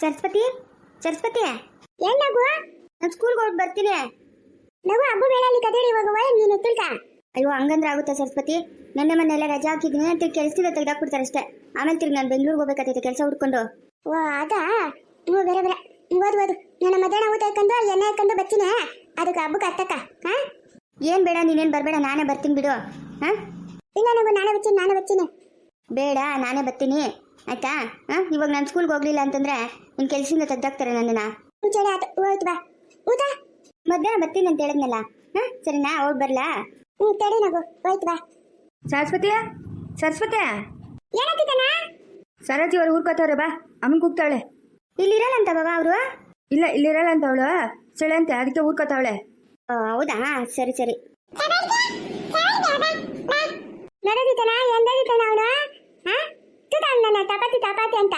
ಸರಸ್ವತಿ? ಸರಸ್ವತಿ? ಏನ್ ನಗು? ನಾನು ಸ್ಕೂಲ್ಗೆ ಹೋಗಿ ಬರ್ತೀನಿ. ನಗು ಹಬ್ಬ ಬೇಡಲ್ಲಿ ಕದೇಳಿ ಹೋಗುವ ನೀನು ತಿಳ್ಕ ಅಯ್ಯೋ ಹಂಗಂದ್ರೆ ಆಗುತ್ತಾ ಸರಸ್ವತಿ? ನನ್ನ ಮನೆಯೆಲ್ಲ ರಜಾ ಹಾಕಿದ್ದೀನಿ ಅಂತ ಕೆಲಸದಿಂದ ತೆಗೆದಾಕ್ಬಿಡ್ತಾರೆ ಅಷ್ಟೇ. ಆಮೇಲೆ ತಿರ್ಗಿ ನಾನು ಬೆಂಗಳೂರಿಗೆ ಹೋಗ್ಬೇಕಾಗ್ತೈತೆ ಕೆಲಸ ಹುಡ್ಕೊಂಡು. ಓ ಅದಾ? ನೀವು ಬೇರೆ ಬೇರೆ. ಓದು ಓದು. ನನ್ನ ಮಧ್ಯಾಹ್ನ ಊಟ ಹಾಕೊಂಡು ಎಣ್ಣೆ ಹಾಕೊಂಡು ಬರ್ತೀನಿ. ಅದಕ್ಕೆ ಹಬ್ಬಕ್ಕೆ ಹತ್ತಕ್ಕ ಹಾ? ಏನು ಬೇಡ ನೀನೇನು ಬರಬೇಡ ನಾನೇ ಬರ್ತೀನಿ ಬಿಡು. ಹಾಂ? ಇಲ್ಲ ನಗು ನಾನೇ ಬರ್ತೀನಿ ನಾನೇ ಬರ್ತೀನಿ. ಬೇಡ ನಾನೇ ಬರ್ತೀನಿ. ಆಯ್ತಾ? ಹಾಂ? ಇವಾಗ ನಾನು ಸ್ಕೂಲ್ಗೆ ಹೋಗ್ಲಿಲ್ಲ ಅಂತಂದ್ರೆ ನಿನ್ ಕೆಲಸದಿಂದ ತೆಗ್ದಾಕ್ತಾರೆ ನನ್ನನ್ನು. ಮುಂಚೆನೆ ಆತು ಹೋಯ್ತು ಬಾ. ಊಟ? ಮಧ್ಯಾಹ್ನ ಬರ್ತೀನಿ ಅಂತ ಹೇಳಿದ್ನಲ್ಲ. ಹಾಂ? ಸರಿನಾ? ಹೋಗಿ ಬರಲಾ? ಹ್ಞೂ ತಡಿ ನಗು ಹೋಯ್ತು ಬಾ. ಸರಸ್ವತಿ ಸರಸ್ವತಿ ಸರೋಜಿ ಅವ್ರು ಊರ್ಕೋತವ್ರೆ ಬಾ. ಅಮ್ಮನ್ ಕೂಗ್ತಾವಳೆ. ಇಲ್ಲಿರಲ್ಲ ಅಂತ ಬಾಬಾ ಅವರು? ಇಲ್ಲ ಇಲ್ಲಿರಲ್ಲ ಅಂತ ಅವಳು. ಸೆಳೆಂತೆ ಅದಕ್ಕೆ ಊರ್ಕೋತಾವಳೆ ಹೌದಾ? ಸರಿ ಸರಿ. ನಡೆದಿದ್ದಾನ ಎಂದಿದ್ದಾನ ಅವಳು? ನನ್ನ ತಪಾತಿ ತಪಾತಿ ಅಂತ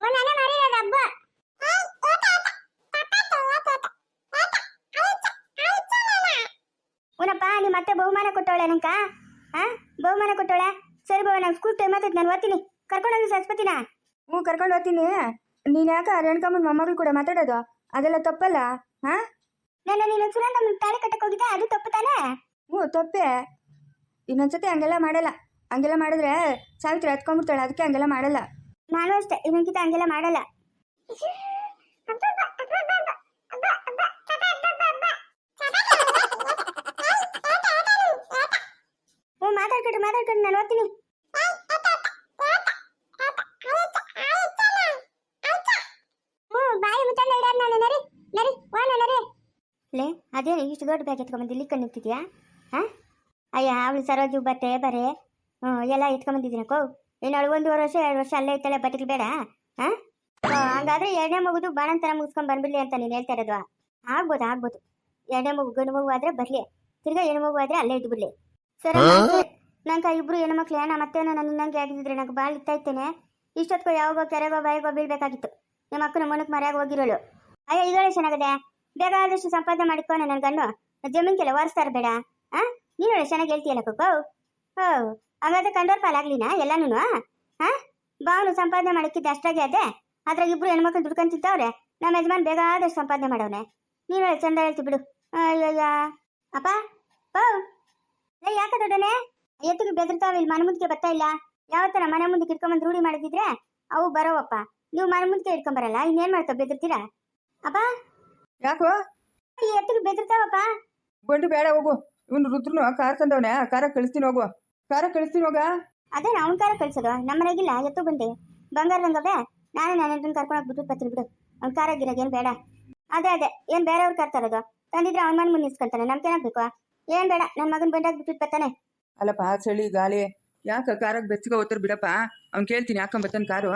ಒಂದನೆ ಮಾಡಿರೋದು ಹಬ್ಬ ಉನಪ್ಪ ನಿಮ್ಮ ಅತ್ತೆ ಬಹುಮಾನ ಕೊಟ್ಟವಳೆ ನಂಕ? ಹಾ ಬಹುಮಾನ ಕೊಟ್ಟವಳೆ? ಸರಿ ಬಾವ ನಾನು ಸ್ಕೂಲ್ ಟೈಮ್ ಆತೈತೆ ನಾನು ಓದ್ತೀನಿ. ಕರ್ಕೊಂಡೋಗಿ ಸರಸ್ವತಿನ? ಹ್ಞೂ ಕರ್ಕೊಂಡು ಹೋಗ್ತೀನಿ. ನೀನು ಯಾಕೆ ರೇಣುಕಮ್ಮನ ಮೊಮ್ಮಗಳು ಕೂಡ ಮಾತಾಡೋದು? ಅದೆಲ್ಲ ತಪ್ಪಲ್ಲ? ಹಾ ನನ್ನ ನೀನು ಸುನಂದ ತಾಳಿ ಕಟ್ಟಕ್ಕೆ ಹೋಗಿದ್ದೆ ಅದು ತಪ್ಪು ತಾನೇ? ಹ್ಞೂ, ತಪ್ಪೆ. ಇನ್ನೊಂದ್ಸತಿ ಹಂಗೆಲ್ಲ ಮಾಡಲ್ಲ. ಹಂಗೆಲ್ಲ ಮಾಡಿದ್ರೆ ಸಾವಿತ್ರಿ ಹತ್ಕೊಂಡ್ಬಿಡ್ತಾಳೆ. ಅದಕ್ಕೆ ಹಂಗೆಲ್ಲ ಮಾಡಲ್ಲ. ನಾನು ಅಷ್ಟೇ. ಇನ್ನೊಂದ್ಕಿತ ಹಂಗೆಲ್ಲ ಮಾಡಲ್ಲ. ಹ್ಞೂ ಮಾತಾಡ್ಕೊಡ್ರಿ ಮಾತಾಡ್ಕೊಡ್ರಿ ನಾನು ಓದ್ತೀನಿ. ಲೇ, ಅದೇನು, ಇಷ್ಟು ದೊಡ್ಡ ಬ್ಯಾಗ್ ಎತ್ಕೊಂಡ್ಬಂದು ಇಲ್ಲಿ ನಿಂತಿದ್ಯಾ ಹಾಂ? ಅಯ್ಯ ಅವಳು ಸರೋಜು ಬಟ್ಟೆ ಬರೆ ಹ್ಞೂ ಎಲ್ಲ ಎತ್ಕೊಂಬಂದಿದ್ದೀನಕ್ಕೋ ಇನ್ನು ಅವಳು ಒಂದೂವರೆ ವರ್ಷ ಎರಡು ವರ್ಷ ಅಲ್ಲೇ ಇದ್ದಾಳೆ ಬತ್ತಿಗೆ ಬೇಡ ಹಾಂ? ಹಂಗಾದ್ರೆ ಎರಡನೇ ಮಗುದು ಬಾಣಂತರ ಮುಗಿಸ್ಕೊಂಡು ಬಂದ್ಬಿಡ್ಲಿ ಅಂತ ನೀನು ಹೇಳ್ತಾ ಇರೋದು. ಆಗ್ಬೋದು ಆಗ್ಬೋದು. ಎರಡನೇ ಮಗು ಗಂಡು ಮಗು ಆದ್ರೆ ಬರಲಿ. ತಿರ್ಗಾ ಹೆಣ್ಣು ಮಗು ಆದ್ರೆ ಅಲ್ಲೇ ಇದ್ಬಿಡ್ಲಿ. ಸರ್ ನಂಗೆ ಇಬ್ರು ಹೆಣ್ಣು ಮಕ್ಳು ಏನ ಮತ್ತೆ ನಾನು ಇನ್ನಂಗೆ ಆಗಿದ್ರೆ ನಂಗೆ ಭಾಳ ಇತ್ತೈತೇನೆ ಇಷ್ಟೊತ್ತಿಗೆ ಯಾವಾಗೋ ಕೆರೆಗೋ ಬಾಯಿಗೋ ಬೀಳ್ಬೇಕಾಗಿತ್ತು. ನಿಮ್ಮ ಅಕ್ಕನ ಮನಕ್ ಮರೆಯಾಗಿ ಹೋಗಿರೋಳು. ಅಯ್ಯ ಇದೇ ಚೆನ್ನಾಗಿದೆ. ಬೇಗ ಆದಷ್ಟು ಸಂಪಾದನೆ ಮಾಡಿಕೊ ನನ್ನ ಗಂಡು. ಜಮೀನ್ಗೆಲ್ಲ ಒರೆಸ್ತಾರ ಬೇಡ. ನೀನು ಚೆನ್ನಾಗಿ ಹೇಳ್ತೀಯಲ್ಲ ಕುಕ್ಕೋ ಹೋ ಹಾಗಾದ್ರೆ ಕಂಡೋರ್ ಪಾಲಾಗ್ಲಿನಾ ಎಲ್ಲಾನು ಹಾ? ಬಾವನು ಸಂಪಾದನೆ ಮಾಡಕ್ಕಿದ್ದ ಅಷ್ಟಾಗಿ ಅದೇ? ಅದ್ರಾಗ ಇಬ್ರು ಹೆಣ್ಮಕ್ಳು ದುಡ್ಕೊಂತಿದ್ದವ್ರೆ ನಮ್ಮ ಯಜಮಾನ್ ಬೇಗ ಆದಷ್ಟು ಸಂಪಾದನೆ ಮಾಡವ್ನೆ. ನೀನು ಚಂದ ಹೇಳ್ತಿ ಬಿಡು. ಅಯ್ಯಯ್ಯ ಅಪ್ಪ ಪೋ. ಏ ಯಾಕೆ ದೊಡ್ಡನೆ? ಎತ್ತಿಗೆ ಬೆದರ್ತಾವ ಇಲ್ಲಿ ಮನೆ ಮುಂದಕ್ಕೆ ಬರ್ತಾ ಇಲ್ಲ. ಯಾವತ್ತರ ಮನೆ ಮುಂದಕ್ಕೆ ಇಟ್ಕೊಂಬಂದು ರೂಢಿ ಮಾಡಿದ್ರೆ ಅವು ಬರೋವಪ್ಪ. ನೀವು ಮನೆ ಮುಂದಕ್ಕೆ ಇಟ್ಕೊಂಬರಲ್ಲ ಇನ್ನೇನ್ ಮಾಡ್ತಾವ ಬೆದರ್ತೀರಾ? ಅಪ್ಪ? ಯಾಕೋ? ಈ ಎತ್ತಿಗೆ ಬೆದರ್ತಾವಪ್ಪ. ಬಂಡು ಬೇಡ ಹೋಗು. ಇವನು ರುದ್ರನು ಕಾರ್ ತಂದವನೆ ಕಾರ ಕಳಿಸ್ತೀನಿ ಹೋಗುವ ಕಾರ ಕಳಿಸ್ತೀನಿ ಹೋಗ. ಅದೇ ಅವ್ನ ಕಾರ ಕಳ್ಸೋದು ನಮ್ಮ ಮನೆಗಿಲ್ಲ ಎತ್ತು ಬಂಗಾರ ಬಂಗಾರದಂಗವೇ ನಾನೇ ನನ್ನ ಕರ್ಕೊಂಡೋಗಿ ಬಿಟ್ಟು ಬರ್ತೀನಿ ಬಿಡು. ಅವ್ನ ಕಾರ ಗಿರಾಗ ಏನ್ ಬೇಡ. ಅದೇ ಅದೇ ಏನ್ ಬೇರೆಯವ್ರು ಕರ್ತಾರದು ತಂದಿದ್ರೆ ಅವ್ನ ಮನೆ ಮುಂದೆ ನಿಲ್ಸ್ಕೊಂತಾನೆ ನಮ್ಗೆ ಬೇಕು ಏನ್ ಬೇಡ ನನ್ನ ಮಗನ್ ಬಂದಾಗ ಬಿಟ್ಟು ಬರ್ತಾನೆ. ಅಲ್ಲಪ್ಪ ಚಳಿ ಗಾಳಿ ಯಾಕ ಕಾರಾಗ ಬೆಚ್ಚಗ ಓದ್ತಾರ ಬಿಡಪ್ಪ? ಅವ್ನ್ ಕೇಳ್ತೀನಿ ಯಾಕೊಂಬತ್ತಾನ ಕಾರು?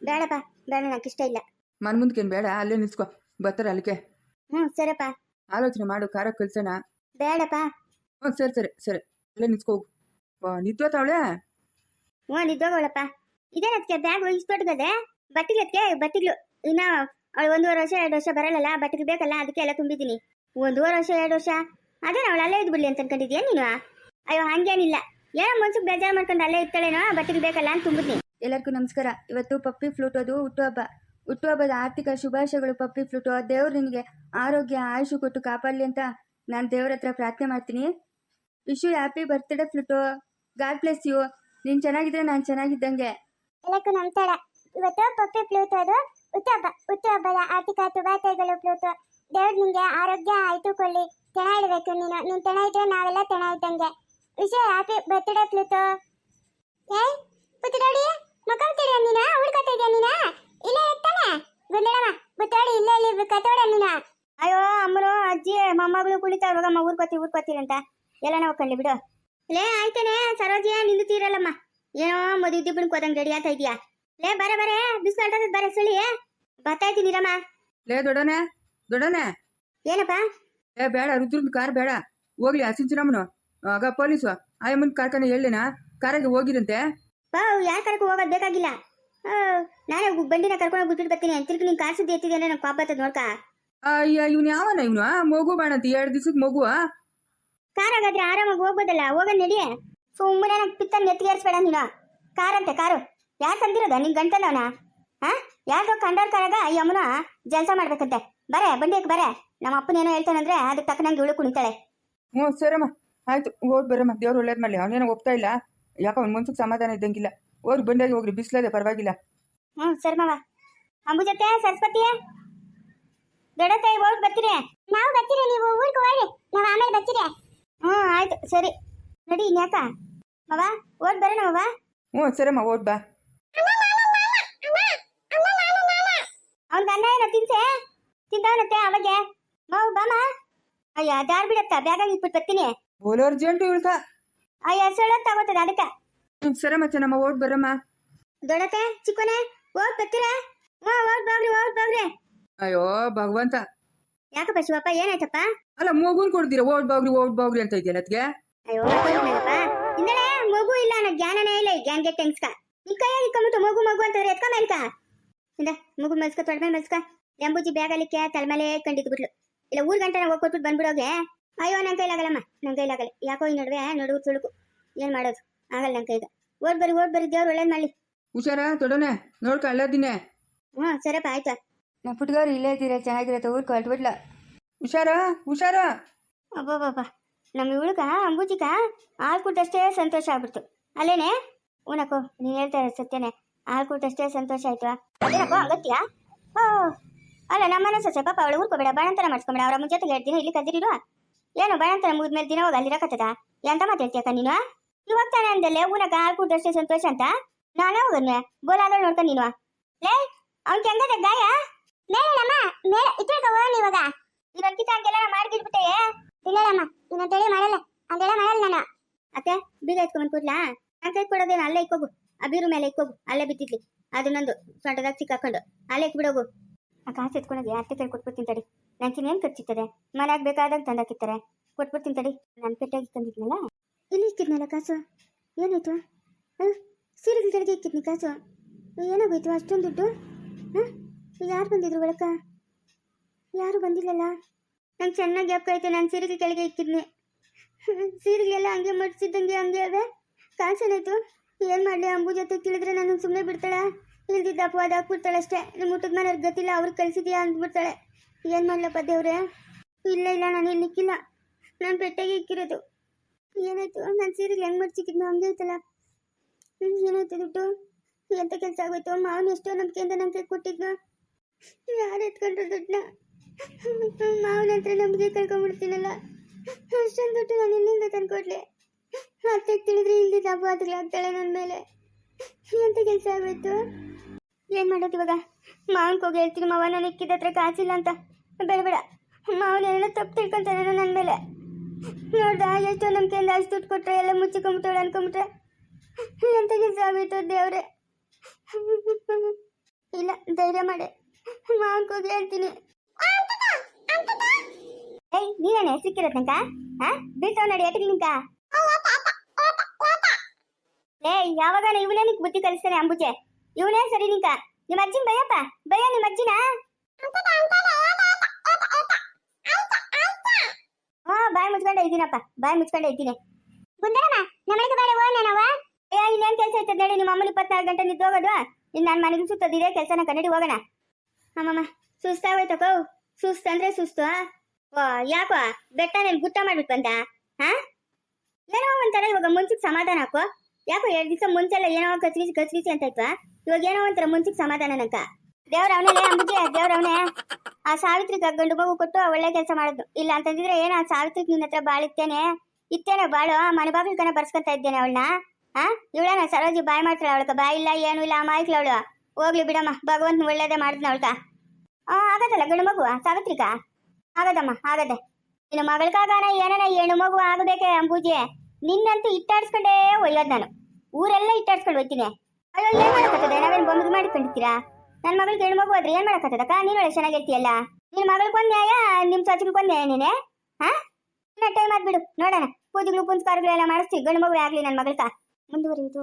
ಬೇಡಪ್ಪ ಬೇಡ ನನಗೆ ಇಷ್ಟ ಇಲ್ಲ. ಮನ್ ಮುಂದ್ಕೇನ್ ಬೇಡ ಅಲ್ಲೇ ನಿಲ್ಸ್ಕೊ ಬರ್ತಾರ ಅಲ್ಲಿಗೆ. ಹ್ಮ್ ಸರಿಪ್ಪ ಆಲೋಚನೆ ಮಾಡು ಕಾರ ಕಳ್ಸೋಣ. ಬೇಡಪ್ಪ. ಹ್ಞೂ ಸರಿ ಸರಿ ಸರಿ. ಅಲ್ಲೇ ನಿಂತ್ಕೋಗು ಹೋಗು. ನಿದ್ವತ್ತಾವಳೆ ಹ್ಞೂ ನಿದ್ದೋಗಳಪ್ಪ ಅದಕ್ಕೆ ಬ್ಯಾಗ್ ಇಷ್ಟು ಬಟ್ಟಿಗೆ ಬಟ್ಟಿಗೆ ಬಟ್ಟಿಗಳು. ಇನ್ನ ಅವಳು ಒಂದೂವರೆ ವರ್ಷ ಎರಡು ವರ್ಷ ಬರಲ್ಲಲ್ಲ ಬಟ್ಟಿಗೆ ಬೇಕಲ್ಲ ಅದಕ್ಕೆ ಎಲ್ಲ ತುಂಬಿದ್ದೀನಿ. ಒಂದೂವರೆ ವರ್ಷ ಎರಡು ವರ್ಷ. ಅದೇ ಅವಳು ಅಲ್ಲೇ ಇದ್ಬಿಡ್ಲಿ ಅಂತ ಅನ್ಕೊಂಡಿದ್ಯಾ ನೀನು? ಅಯ್ಯೋ ಹಂಗೇನಿಲ್ಲ. ಏನೋ ಮನ್ಸಿಗೆ ಬೇಜಾರು ಮಾಡ್ಕೊಂಡು ಅಲ್ಲೇ ಇರ್ತಾಳೇನೋ ಬಟ್ಟಿಗೆ ಬೇಕಲ್ಲ ಅಂತ ತುಂಬಿದ್ನಿ. ಎಲ್ಲರಿಗೂ ನಮಸ್ಕಾರ. ಇವತ್ತು ಪಪ್ಪಿ ಫ್ಲೂಟೋದು ಹುಟ್ಟುಹಬ್ಬ ಹುಟ್ಟುಹಬ್ಬದ ಆರ್ಥಿಕ ಶುಭಾಶಯಗಳು ಪಪ್ಪಿ ಫ್ಲೂಟು ದೇವ್ರು ನಿನಗೆ ಆರೋಗ್ಯ ಆಯುಷು ಕೊಟ್ಟು ಕಾಪಾಡಲಿ ಅಂತ ನಾನು ದೇವ್ರ ಹತ್ರ ಪ್ರಾರ್ಥನೆ ಮಾಡ್ತೀನಿ. Wish you happy birthday flute. God bless you ನೀನು ಚೆನ್ನಾಗಿದ್ರೆ ನಾನು ಚೆನ್ನಾಗಿದ್ದಂಗೆ. ಎಲ್ಲಕ್ಕೂ ನಮಸ್ಕಾರ. ಇವತ್ತು ಪಪ್ಪಿ ಪ್ಲೂಟ್ ಅದು. ಹುಟ್ಟುಹಬ್ಬ ಹುಟ್ಟುಹಬ್ಬದ ಆರ್ಥಿಕ ಶುಭಾಶಯಗಳು ಪ್ಲೂಟ್ ದೇವ್ರು ನಿಂಗೆ ಆರೋಗ್ಯ ಆಯ್ತು ಕೊಳ್ಳಿ ತೆಣ ಇಡಬೇಕು ನೀನು. ನೀನು ತೆಣ ಇದ್ರೆ ನಾವೆಲ್ಲ ತೆಣ ಇದ್ದಂಗೆ. ವಿಷಯ ಹ್ಯಾಪಿ ಬರ್ತ್ಡೇ ಪ್ಲೂಟು ಏಯ್ ಪುತ್ತಡಿ ಮಕ್ಕಳ್ತಿದ್ಯಾ ನೀನ? ಹುಡ್ಕೊತಾ ಇದೆಯಾ ನೀನ? ಇಲ್ಲೇ ಇರ್ತಾನೆ. ಗುಂದಡಮ್ಮ ಬುತ್ತಾಡಿ ಇಲ್ಲೇ ಇಲ್ಲಿ ಕತ್ತೋಡ ನೀನ? ಅಯ್ಯೋ ಅಜ್ಜಿ ಮೊಮ್ಮಗಳು ಕುಳಿತಾ ಇವಾಗಮ್ಮ ಊರ್ಕೋತಿ ಊರ್ಕೋತೀರಿ ಅಂತ. ಎಲ್ಲ ನಾವು ಕಳ್ಳಿ ಬಿಡು. ಲೇ ಆಯ್ತೇನೆ ಸರೋಜಿಯ ನಿಂದುತ್ತೀರಲ್ಲಮ್ಮ ಏನೋ ಮದುವೆ ದಿಬ್ಬಣ ಕೋದಂಗ್ ರೆಡಿ ಆತ ಇದೆಯಾ? ಲೇ ಬರ ಬರೇ ಬಿಸಿಲು ಬರ ಸುಳಿ ಬರ್ತಾ ಇದ್ದೀನಿರಮ್ಮ ಲೇ ದೊಡನೆ ದೊಡನೆ ಏನಪ್ಪ? ಏ ಬೇಡ ರುದ್ರನ್ ಕಾರ್ ಬೇಡ. ಹೋಗ್ಲಿ ಹಸಿಂಚಿನಮ್ಮನು ಆಗ ಪೊಲೀಸು. ಆಯಮ್ಮನ್ ಕಾರ್ಖಾನೆ ಹೇಳಿನ ಕಾರಾಗೆ ಹೋಗಿರಂತೆ. ಬಾ ಯಾರ ಕರ್ಕೊ ಹೋಗೋದು ಬೇಕಾಗಿಲ್ಲ. ಆ, ನಾನೇ ಬಂಡಿನ ಕರ್ಕೊಂಡು ಬಿಟ್ಬಿಟ್ಟು ಬರ್ತೀನಿ. ತಿರ್ಗಿ ನೀನು ಕಾರ್ ಸುದ್ದಿ ಎತ್ತಿದೆ ಅಂದ್ರೆ ನಂಗೆ ಪಾಪ ಬರ್ತದೆ ನೋಡ್ಕ. ಅಯ್ಯ ಇವನು ಯಾವನ ಇವನು? ಮಗು ಬಾಣತಿ ಎರಡು ದಿವಸಕ್ಕೆ ಮಗು ಕಾರ್ ಹಾಗಾದ್ರೆ ಆರಾಮಾಗಿ ಹೋಗ್ಬೋದಲ್ಲ? ಹೋಗ ನಡಿ. ಸುಮ್ಮನೆ ನಂಗೆ ಪಿತ್ತ ನೆತ್ತಿಗೇರಿಸ್ಬೇಡ ನೀನು. ಕಾರಂತೆ ಕಾರು. ಯಾರು ತಂದಿರೋದ? ನಿನ್ ಗಂಟನವನ? ಹಾ ಯಾರ್ದೋ ಕಂಡರ್ ಕಾರಾಗ ಯಮುನ ಜಲ್ಸ ಮಾಡ್ಬೇಕಂತೆ. ಬರೇ ಬಂಡಿಯಕ್ಕೆ ಬರೇ. ನಮ್ಮ ಅಪ್ಪನೇನೋ ಹೇಳ್ತಾನಂದ್ರೆ ಅದಕ್ಕೆ ತಕ್ಕನಂಗೆ ಇವಳು ಕುಣಿತಾಳೆ. ಹ್ಞೂ ಸರಮ್ಮ ಆಯ್ತು ಹೋಗಿ ಬರಮ್ಮ. ದೇವ್ರು ಒಳ್ಳೇದು ಮಾಡಲಿ. ಅವನೇನೋ ಒಪ್ತಾ ಇಲ್ಲ? ಯಾಕೋ ಅವ್ನ ಮನ್ಸಿಗೆ ಸಮಾಧಾನ ಇದ್ದಂಗಿಲ್ಲ. ಓದ್ ಬಂಡಿಯಾಗಿ ಹೋಗ್ರಿ. ಬಿಸ್ಲಾದೆ ಪರವಾಗಿಲ್ಲ. ಹ್ಞೂ ಸರಿ ಮಾವ ಅಂಬುಜತೆ ಸರಸ್ವತಿ ದೊಡ್ಡತ್ತೆ ಹೋಗಿ ಬರ್ತೀರಿ? ನಾವು ಬರ್ತೀರಿ ನೀವು ಊರಿಗೆ ಹೋಗ್ರಿ. ನಾವು ಆಮೇಲೆ ಬರ್ತೀರಿ. ಹ್ಞೂ ಆಯ್ತು ಸರಿ. ನಡಿ ಇನ್ಯಾಕ? ಮವ ಓದ್ ಬರೋಣ ಮವ. ಹ್ಞೂ ಸರಮ್ಮ ಓದ್ ಬಾ. ಅವ್ನ ಅನ್ನ ಏನೋ ತಿನ್ಸೆ? ತಿಂತಾವನತ್ತೆ ಅವಾಗೆ. ಮಾವು ಬಾಮ ಅಯ್ಯ ದಾರ್ ಬಿಡತ್ತ ಬ್ಯಾಗಾಗಿ ಇಟ್ಬಿಟ್ಟು ಬರ್ತೀನಿ. ಬೋಲೋ ಅರ್ಜೆಂಟು ಇಳ್ಕ ಅಯ್ಯ ಸೊಳ್ಳ ತಗೋತದ ಅದಕ್ಕೆ. ಹ್ಞೂ ಸರಮ್ಮ ಚೆನ್ನಮ್ಮ ಓಡ್ ಬರಮ್ಮ ದೊಡತೆ ಚಿಕ್ಕನೆ ಹೋಗ್ ಬರ್ತೀರಾ? ಹ್ಞೂ ಓದ್ ಬಾಗ್ರಿ ಓದ್ ಬಾಗ್ರಿ ಅಯ್ಯೋ ಭಗವಂತ. ಯಾಕಪ್ಪ ಶಿವಪ್ಪ ಏನಾಯ್ತಪ್ಪ? ಅಲ್ಲ ಮಗುನ್ ಕೊಡ್ತೀರಾ? ಓಟ್ ಬಾಗ್ರಿ ಓಟ್ ಬಾಗ್ರಿ ಅಂತ ಇದೆಯಲ್ಲ ಅದಕ್ಕೆ ಅಯ್ಯೋ ಇಂದಲೇ ಮಗು ಇಲ್ಲ ಅನ್ನೋ ಜ್ಞಾನನೇ ಇಲ್ಲ ಈ ಗ್ಯಾನ್ ಗೆಟ್ ಹೆಂಗ್ಸ್ಕ ನಿನ್ ಕೈಯಾಗಿ ಇಟ್ಕೊಂಬಿಟ್ಟು ಮಗು ಮಗು ಅಂತಂದ್ರೆ ಎತ್ಕ ಮೇಲ್ಕ. ಇಂದ ಮಗು ಮಲ್ಸ್ಕ ತೊಡ್ಮೆ ಮಲ್ಸ್ಕ. ಎಂಬುಜಿ ಬ್ಯಾಗಲಿಕ್ಕೆ ತಲೆಮೇಲೆ ಕಂಡಿದ್ದು ಬಿಟ್ಲು. ಇಲ್ಲ ಊರ್ ಗಂಟೆ ಹೋಗಿ ಕೊಟ್ಬಿಟ್ಟು ಬಂದ್ಬಿಡೋಗೆ. ಅಯ್ಯೋ ನನ್ ಕೈಲಾಗಲ್ಲಮ್ಮ ನನ್ ಕೈಲಾಗಲ್ಲ ಯಾಕೋ ಈ ನಡುವೆ ನಡುವು ತುಳುಕು ಏನ್ ಮಾಡೋದು? ಆಗಲ್ಲ ನನ್ ಕೈಗ. ಓಡ್ ಬರಿ ಓಡ್ ಬರಿ ದೇವ್ರು ಒಳ್ಳೇದ್ ಮಾಡ್ಲಿ. ಹುಷಾರ ತೊಡೋಣ ನೋಡ್ಕ ಅಲ್ಲದಿನೇ. ಹ್ಞೂ ಸರಪ್ಪ ಆಯ್ತಾ. ನಮ್ಮ ಪುಟ್ಗವ್ರು ಇಲ್ಲೇ ಇದ್ದೀರಾ ಚೆನ್ನಾಗಿರತ್ತೆ ಊರ್ಗೆ ಹೊರಟ್ಬಿಡ್ಲ ಹುಷಾರ? ಹುಷಾರ? ಅಬ್ಬಬ್ಬಬ್ಬ. ನಮ್ಮ ಇವಳಿಗ ಅಂಬುಜಿಗ ಹಾಲು ಕೊಟ್ಟಷ್ಟೇ ಸಂತೋಷ ಆಗ್ಬಿಡ್ತು. ಅಲ್ಲೇನೆ? ಉನಕೋ ನೀ ಹೇಳ್ತಾ ಇರೋ ಸತ್ಯನೇ. ಹಾಲು ಕೊಟ್ಟಷ್ಟೇ ಸಂತೋಷ ಆಯ್ತು ಅದೇನಪ್ಪ ಅಗತ್ಯ ಓ ಅಲ್ಲ ನಮ್ಮನೆ ಸೊಸೆ ಪಾಪ ಅವಳು ಊರ್ಕೋಬೇಡ ಬಾಣಂತನ ಮಾಡಿಸ್ಕೊಂಬೇಡ ಅವ್ರ ಜೊತೆಗೆ ಎರಡು ದಿನ ಇಲ್ಲಿ ಕದ್ದಿರಿರು ಏನು ಬಾಣಂತನ ಮುಗಿದ್ಮೇಲೆ ದಿನ ಹೋಗಿ ಅಲ್ಲಿರಕತ್ತದ ಎಂತ ಮಾತಾಡ್ತೀಯಕ್ಕ ನೀನು ಇವಾಗ ತಾನೆ ಅಂದಲ್ಲೇ ಊನಕ ಹಾಲು ಕೊಟ್ಟಷ್ಟೇ ಸಂತೋಷ ಅಂತ? ನಾನೇ ಹೋಗನ್ನೆ ಬೋಲಾದ ನೋಡ್ಕೊಂಡು ನೀನು ಲೇ ಅವ್ನ್ ಹೆಂಗದ ಗಾಯ? ಮೇಲಮ್ಮ ಮೇಲೆ ಹೋಗೋಣ ಇವಾಗ ಇನ್ನೊಂದ್ಕಿತ ಹಂಗೆಲ್ಲ ಮಾಡ್ಗಿಟ್ಬಿಟ್ಟೆ ಇಲ್ಲಮ್ಮ ಇನ್ನೊಂದೇಳಿ ಮಾಡಲ್ಲ ಅದೆಲ್ಲ ಮಾಡಲ್ಲ ನಾನು. ಅತ್ತೆ ಬೀಗ ಎತ್ಕೊಂಡ್ ಕೂಡ್ಲಾ ನಾನು ಕೈ ಕೊಡೋದೇನು ಅಲ್ಲೇ ಇಕ್ಕೋಗು. ಆ ಬೀರು ಮೇಲೆ ಇಕ್ಕೋಗು ಅಲ್ಲೇ ಬಿದ್ದಿದ್ಲಿ. ಅದನ್ನೊಂದು ನಂದು ಸೊಂಟದಾಗ ಸಿಕ್ಕಾಕೊಂಡು ಅಲ್ಲೇ ಇಕ್ಬಿಡೋಗು ಆ ಕಾಸು ಎತ್ಕೊಂಡೋಗಿ ಅತ್ತೆ ಕೈ ಕೊಟ್ಬಿಡ್ತೀನಿ ತಡಿ. ನಂಗೆ ಏನು ಖರ್ಚಿತ್ತದೆ? ಮನೆಯಾಗ ಬೇಕಾದಾಗ ತಂದಾಕಿತ್ತಾರೆ ಕೊಟ್ಬಿಡ್ತೀನಿ ತಡಿ. ನನ್ನ ಪೆಟ್ಟಾಗಿ ತಂದಿದ್ನಲ್ಲ? ಇಲ್ಲಿ ಇಕ್ಕಿದ್ನಲ್ಲ ಕಾಸು? ಏನಾಯ್ತು? ಸೀರೆಗಳ ಕೆಳಗೆ ಇಕ್ಕಿದ್ನಿ ಕಾಸು. ಏನಾಗೋಯ್ತು? ಅಷ್ಟೊಂದು ದುಡ್ಡು? ಹಾಂ? ಯಾರು ಬಂದಿದ್ರು ಒಳಕ ಯಾರು ಬಂದಿಲ್ಲಲ್ಲ? ನಂಗೆ ಚೆನ್ನಾಗಿ ಅಪ್ಪ ನಾನು ಸೀರೆಗೆ ಕೆಳಗೆ ಇಕ್ಕಿದ್ನಿ ಸೀರೆಗೆಲ್ಲ ಹಂಗೆ ಮಡಿಸಿದ್ದಂಗೆ ಹಂಗೆ ಅವೆ. ಕಾಸೇನಾಯ್ತು ಏನು ಮಾಡಲಿ, ಅಂಬು ಜೊತೆ ತಿಳಿದ್ರೆ ನಾನು ಸುಮ್ಮನೆ ಬಿಡ್ತಾಳೆ? ಇಲ್ದಿದ್ದ ಅಪವಾದ ಹಾಕ್ಬಿಡ್ತಾಳೆ ಅಷ್ಟೇ. ನಿಮ್ಮ ಊಟದ ಮನೆ ಗೊತ್ತಿಲ್ಲ ಅವ್ರಿಗೆ ಕಳಿಸಿದ್ಯಾ ಅಂದ್ಬಿಡ್ತಾಳೆ. ಏನು ಮಾಡಲಪ್ಪ ದೇವ್ರೆ? ಇಲ್ಲ ಇಲ್ಲ, ನಾನು ಇಲ್ಲಿ ಇಕ್ಕಿಲ್ಲ ನಾನು ಪೆಟ್ಟೆಗೆ ಇಕ್ಕಿರೋದು. ಏನಾಯ್ತು? ನಾನು ಸೀರೆಗೆ ಹೆಂಗೆ ಮಡಿಸಿಕ್ಕಿದ್ನು ಹಂಗೆ ಐತಲ್ಲ ಏನಾಯ್ತು ದುಡ್ಡು? ಎಂಥ ಕೆಲಸ ಆಗೋಯ್ತು? ಮಾವನ ಎಷ್ಟೋ ನಂಬಿಕೆಯಿಂದ ನಂಬಿಕೆ ಕೊಟ್ಟಿದ್ನು. ಯಾರು ಎತ್ಕೊಂಡ್ರು ದುಡ್ಡನ್ನ? ಮಾವನ ಹತ್ರ ನಮಗೆ ಕಳ್ಕೊಂಡ್ಬಿಡ್ತೀನಲ್ಲ ಅಷ್ಟೊಂದು ದುಡ್ಡು ನಾನು ಎಲ್ಲಿಂದ ತಂದ್ಕೊಡ್ಲಿ ಅತ್ತೆ ತಿಳಿದ್ರೆ ಇಲ್ದಿದ್ದ ಆಗ್ತಾಳೆ ನನ್ನ ಮೇಲೆ. ಎಂತ ಕೆಲಸ ಆಗೋಯ್ತು? ಏನು ಮಾಡೋದು ಇವಾಗ? ಮಾವನ್ಗೆ ಹೋಗಿ ಹೇಳ್ತೀನಿ, ಮಾವ ನಾನು ಇಕ್ಕಿದ ಹತ್ರ ಕಾಸಿಲ್ಲ ಅಂತ. ಬೇಡ ಬೇಡ. ಮಾವನ ಎಲ್ಲ ತಪ್ಪು ತಿಳ್ಕೊಂತಾನೆ ನನ್ನ ಮೇಲೆ. ನೋಡ್ದ, ಎಷ್ಟೋ ನಂಬಿಕೆಯಿಂದ ಅಷ್ಟು ದುಡ್ಡು ಕೊಟ್ಟರೆ ಎಲ್ಲ ಮುಚ್ಚಿಕೊಂಬಿಟ್ಟವಳು ಅನ್ಕೊಂಬಿಟ್ರೆ. ಎಂತ ಕೆಲಸ ಆಗೋಯ್ತು ದೇವ್ರೆ? ಇಲ್ಲ, ಧೈರ್ಯ ಮಾಡೆ. ಹೋಗಿ ಹೇಳ್ತೀನಿ ಏಯ್, ನೀನೇನೆ ಸಿಕ್ಕಿರತ್ತಂಕ ಹಾ ಬೀಳ್ತಾವ ನಡಿ ಎಟ್ಟಿಗೆ ನಿಂಕ ಲೇ ಯಾವಾಗ ಇವನೇ ನಿಂಗೆ ಬುದ್ಧಿ ಕಲಿಸ್ತಾನೆ ಅಂಬುಜೆ? ಇವನೇ ಸರಿ ನಿಂಕ? ನಿಮ್ಮ ಅಜ್ಜಿನ ಬಯ್ಯಪ್ಪ ಬಯ್ಯ ನಿಮ್ಮ ಅಜ್ಜಿನ? ಹಾ, ಬಾಯಿ ಮುಚ್ಕೊಂಡೆ ಇದ್ದೀನಪ್ಪ. ಬಾಯಿ ಮುಚ್ಕೊಂಡೆ ಇದ್ದೀನಿ. ಗುಂಡರಮ್ಮ ನಮ್ಮನೆಗೆ ಬೇಡ ಓ ನಾವು. ಏ ಇನ್ನೇನ್ ಕೆಲಸ ಐತದ ನೋಡಿ, ನಿಮ್ಮ ಅಮ್ಮನ ಇಪ್ಪತ್ನಾಲ್ಕು ಗಂಟೆ ನಿದ್ದು ಹೋಗೋದು ಇನ್ನು ನನ್ನ ಮನೆಗೆ ಸುತ್ತದಿದೆ ಕೆಲಸನ ಕನ್ನಡಿ ಹೋಗೋಣ. ಅಮ್ಮಮ್ಮ ಸುಸ್ತಾಗೋಯ್ತಕೋ ಸುಸ್ತು ಅಂದ್ರೆ ಸುಸ್ತು ಓ, ಯಾಕೋ? ಬೆಟ್ಟ ನೀನು ಗುಟ್ಟ ಮಾಡ್ಬಿಟ್ಟು ಬಂದ ಹಾ ಏನೋ ಒಂಥರ ಇವಾಗ ಮುಂಚೆಗೆ ಸಮಾಧಾನ ಹಾಕೋ ಯಾಕೋ ಎರಡು ದಿವಸ ಮುಂಚೆಲ್ಲ ಏನೋ ಕಚ್ಗಿಸಿ ಕಚ್ಗಿಸಿ ಅಂತ ಇತ್ತು ಇವಾಗ ಏನೋ ಒಂಥರ ಮುಂಚೆಗೆ ಸಮಾಧಾನ ನಂಕ ದೇವ್ರ ಅವನೇ ಅಂಬಿಕೆ ದೇವ್ರ ಅವನೇ, ಆ ಸಾವಿತ್ರಿ ಗಂಡು ಮಗು ಕೊಟ್ಟು ಒಳ್ಳೆ ಕೆಲಸ ಮಾಡಿದ್ನು ಇಲ್ಲ ಅಂತಂದಿದ್ರೆ ಏನ ಆ ಸಾವಿತ್ರಿ ನಿನ್ನ ಹತ್ರ ಬಾಳಿತ್ತೇನೆ ಇತ್ತೇನೆ. ಬಾಳು ಮನೆ ಬಾಗಿಲು ಕಣ ಬರ್ಸ್ಕೊಂತ ಇದ್ದೇನೆ ಅವಳನ್ನ ಹಾ ಇವಳ ಸರೋಜಿ ಬಾಯ್ ಮಾಡ್ತಾಳೆ ಬಾಯ್ ಇಲ್ಲ, ಏನು ಇಲ್ಲ ಅಮಾಯ್ಕಲ ಅವಳು. ಹೋಗ್ಲಿ ಬಿಡಮ್ಮ ಭಗವಂತ ಒಳ್ಳೇದೇ ಮಾಡಿದ್ನ ಆ, ಆಗದಲ್ಲ ಗಂಡು ಮಗು ಸಾವಿತ್ರಿಕ? ಆಗದಮ್ಮ, ಆಗದೆ. ನಿನ್ನ ಮಗಳಕಾಗಾನ ಏನನ ಹೆಣ್ಣು ಮಗು ಆಗಬೇಕೆ ಅಂಬೂಜಿ ನಿನ್ನಂತೂ ಇಟ್ಟಾಡ್ಸ್ಕೊಂಡೇ ಒಯ್ಯೋದು ನಾನು. ಊರೆಲ್ಲ ಇಟ್ಟಾಡ್ಸ್ಕೊಂಡು ಹೋಗ್ತೀನಿ. ಅಯ್ಯೋ, ಏನ್ ಮಾಡಕತ್ತದೆ ನಾವೇನು ಬೊಂಬು ಮಾಡಿಕೊಂಡಿರ್ತೀರಾ? ನನ್ನ ಮಗಳಿಗೆ ಹೆಣ್ಣು ಮಗು ಆದ್ರೆ ಏನ್ ಮಾಡಕತ್ತದಕ್ಕ ನೀನು ಒಳ್ಳೆ ಚೆನ್ನಾಗಿರ್ತೀಯಲ್ಲ. ನಿನ್ನ ಮಗಳಿಗೊಂದು ನ್ಯಾಯ ನಿಮ್ಮ ಸಚಿನ್ಗೊಂದು ನ್ಯಾಯ ನೀನೆ? ಹಾ? ಟೈಮ್ ಆದ್ಬಿಡು ನೋಡೋಣ. ಪೂಜೆಗಳು ಪುನಸ್ಕಾರಗಳೆಲ್ಲ ಮಾಡಿಸ್ತೀವಿ. ಗಂಡು ಮಗು ಆಗ್ಲಿ ನನ್ನ ಮಗಳ್ಕ. ಮುಂದುವರಿಯುವುದು.